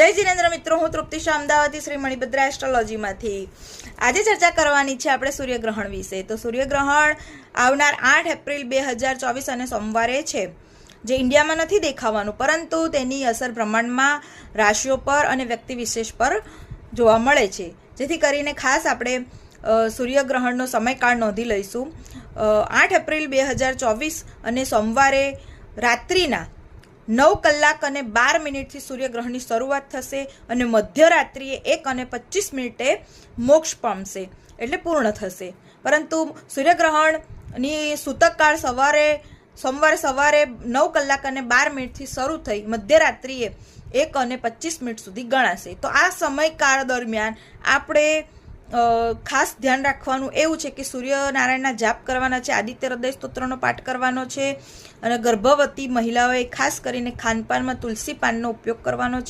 જય જીનેન્દ્ર મિત્રો, હું તૃપ્તિ શાહ અમદાવાદથી શ્રી મણિભદ્રા એસ્ટ્રોલોજીમાંથી આજે ચર્ચા કરવાની છે આપણે સૂર્યગ્રહણ વિશે. તો સૂર્યગ્રહણ આવનાર આઠ એપ્રિલ બે હજાર ચોવીસ અને સોમવારે છે, જે ઇન્ડિયામાં નથી દેખાવાનું, પરંતુ તેની અસર બ્રહ્માંડમાં રાશિઓ પર અને વ્યક્તિ વિશેષ પર જોવા મળે છે. જેથી કરીને ખાસ આપણે સૂર્યગ્રહણનો સમયકાળ નોંધી લઈશું. આઠ એપ્રિલ બે હજાર ચોવીસ અને સોમવારે રાત્રિના નવ કલાક અને બાર મિનિટથી સૂર્યગ્રહણની શરૂઆત થશે અને મધ્યરાત્રિએ એક અને પચીસ મિનિટે મોક્ષ પામશે, એટલે પૂર્ણ થશે. પરંતુ સૂર્યગ્રહણની સૂતકકાળ સવારે, સોમવારે સવારે નવ કલાક અને બાર મિનિટથી શરૂ થઈ મધ્યરાત્રિએ એક અને પચીસ મિનિટ સુધી ગણાશે. તો આ સમયકાળ દરમિયાન આપણે ખાસ ધ્યાન રાખવાનું એવું છે કે સૂર્યનારાયણના જાપ કરવાના છે, આદિત્ય હૃદય સ્તોત્રનો પાઠ કરવાનો છે અને ગર્ભવતી મહિલાઓએ ખાસ કરીને ખાનપાનમાં તુલસી પાનનો ઉપયોગ કરવાનો છે.